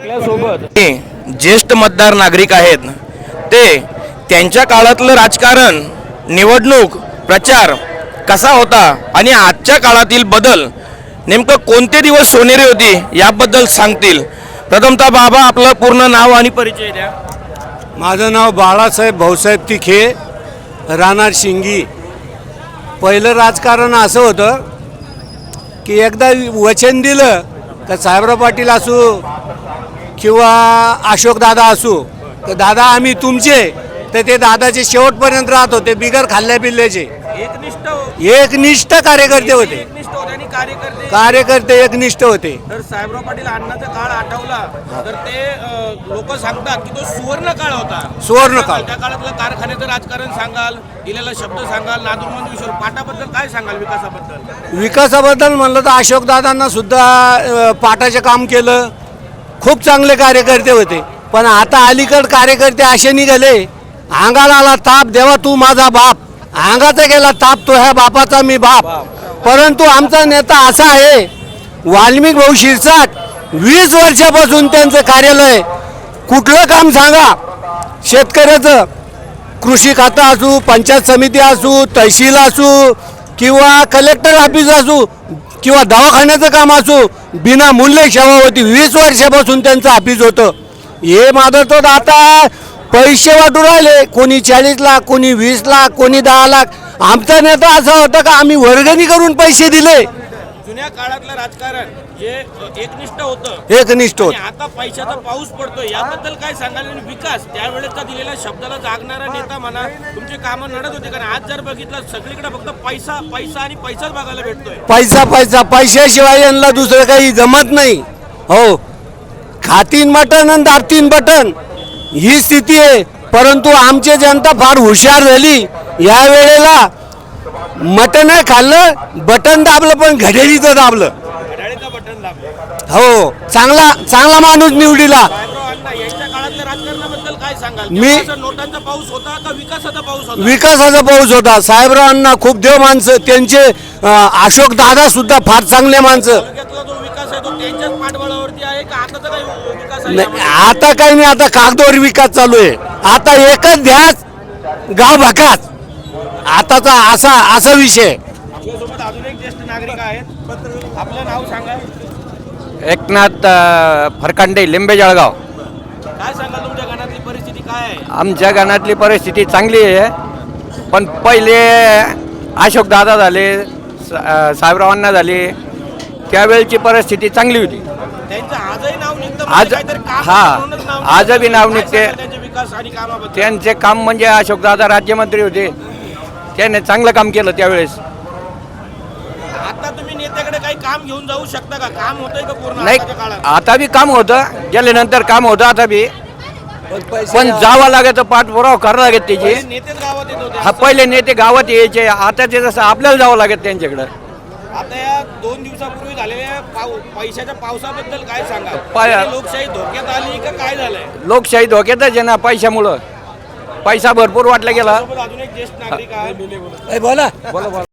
आपल्यासोबत ज्येष्ठ मतदार नागरिक आहेत. ते त्यांच्या काळातलं राजकारण निवडणूक प्रचार कसा होता आणि आजच्या काळातील बदल नेमकं कोणते दिवस सोनेरी होती याबद्दल सांगतील. प्रथमतः बाबा आपलं पूर्ण नाव आणि परिचय द्या. माझं नाव बाळासाहेब भाऊसाहेब तिखे राहणार शिंगी. पहिलं राजकारण असं होतं की एकदा वचन दिलं का साहेबराव पाटील असू किंवा अशोकदादा असू तर दादा आम्ही तुमचे तर ते दादाचे शेवटपर्यंत राहत होते बिगर खाल्ल्या पिल्ल्याचे एकनिष्ठ एकनिष्ठ कार्यकर्ते होते. एकनिष्ठ होते आणि कार्यकर्ते कार्यकर्ते एकनिष्ठ होते. तर साहेबराव पाटील अण्णाचा काळ आठवला तर ते लोक सांगतात की तो सुवर्ण काळ होता. सुवर्ण काळ. त्या काळातलं कारखान्याचं राजकारण सांगाल दिलेला शब्द सांगाल नादुरमंद विश्व पाटाबद्दल काय सांगाल विकासाबद्दल? विकासाबद्दल म्हणलं तर अशोकदादांना सुद्धा अ, पाटाचं काम केलं. खूप चांगले कार्यकर्ते होते. पण आता अलीकड कार्यकर्ते असे निघाले अंगाला आला ताप देवा तू माझा बाप. अंगाचा गेला ताप तो ह्या बापाचा मी बाप. परंतु आमचा नेता असा आहे वाल्मिक भाऊ शिरसाट वीस वर्षापासून त्यांचं कार्यालय कुठलं काम सांगा. शेतकऱ्याचं कृषी खातं असू पंचायत समिती असू तहसील असू किंवा कलेक्टर ऑफिस असू किंवा दवाखान्याचं काम असो बिना मूल्य सेवा होती वीस वर्षापासून त्यांचं ऑफिस होतं. हे माझं तर आता पैसे वाटू राहिले. कोणी चाळीस लाख कोणी वीस लाख कोणी दहा लाख. आमचा नेता असा होता का आम्ही वर्गणी करून पैसे दिले. जुन्या काळातलं राजकारण जे एकनिष्ठ होतं. एकनिष्ठ होत. आता पैशाचा पाऊस पडतोय याबद्दल काय सांगाल? आणि विकास त्यावेळेचा दिलेल्या शब्दाला जागणारा नेता म्हणा तुमचे कामं नडत होते. कारण आज जर बघितलं सगळीकडे फक्त पैसा पैसा आणि पैसाच बघायला भेटतोय. पैसा पैसा पैशाशिवाय यांना दुसरं काही जमत नाही. हो. खातीन मटन आणि दाबतीन बटन ही स्थिती आहे. परंतु आमची जनता फार हुशार झाली. या वेळेला मटन खाल्लं बटन दाबलं पण घड्याळीचं दाबलं. घड्याळीचं बटन दाबलं. हो चांगला चांगला माणूस निवडीला. मी- विकासाचा पाऊस होता? साहेबरावांना खूप देव माणसं त्यांचे अशोक दादा सुद्धा फार चांगले माणसं. नाही? आता काही नाही आता कागदावर विकास चालू आहे. आता एकच ध्यास गाव भाकात आताचा असा असा विषय. आपल्यासोबत अजून एक ज्येष्ठ नागरिक आहेत. आपलं नाव सांगा. एकनाथ फरकांडे लिंबे जळगाव. काय सांगाल तुमच्या गणातली परिस्थिती काय आहे? आमच्या गणातली परिस्थिती चांगली आहे. पण पहिले अशोक दादा झाले साहेबरावांना झाले त्यावेळची परिस्थिती चांगली होती. त्यांचं आजही नाव निघतं आज- म्हणजे हा, आजही. नाव काय निघते. सांगाल त्यांच्या विकास आणि कामाबद्दल? त्यांचे काम म्हणजे अशोक दादा राज्यमंत्री होते. त्याने चांगलं काम केलं त्यावेळेस. आता तुम्ही नेत्याकडे काही काम घेऊन जाऊ शकता का? काम होतंय का पूर्ण नाही आताच्या काळात? आता बी काम होतं. गेल्यानंतर काम होतं आता बी. पण जावं लागायचं पाठपुरावा करावं लागेल त्याची. पहिले नेतेच गावात येत होते. हा पहिले नेते गावात यायचे. आता ते जसं आपल्याला जावं लागेल त्यांच्याकडं. आता या दोन दिवसापूर्वी झालेल्या पैशाच्या पावसाबद्दल काय सांगा पाय- लोकशाही धोक्यात आली का काय झालंय? लोकशाही धोक्यातच आहे ना पैशामुळं. पैसा भरपूर वाटला गेला. सोबत अजून एक ज्येष्ठ नागरिक आहे बोला. बोला बोला.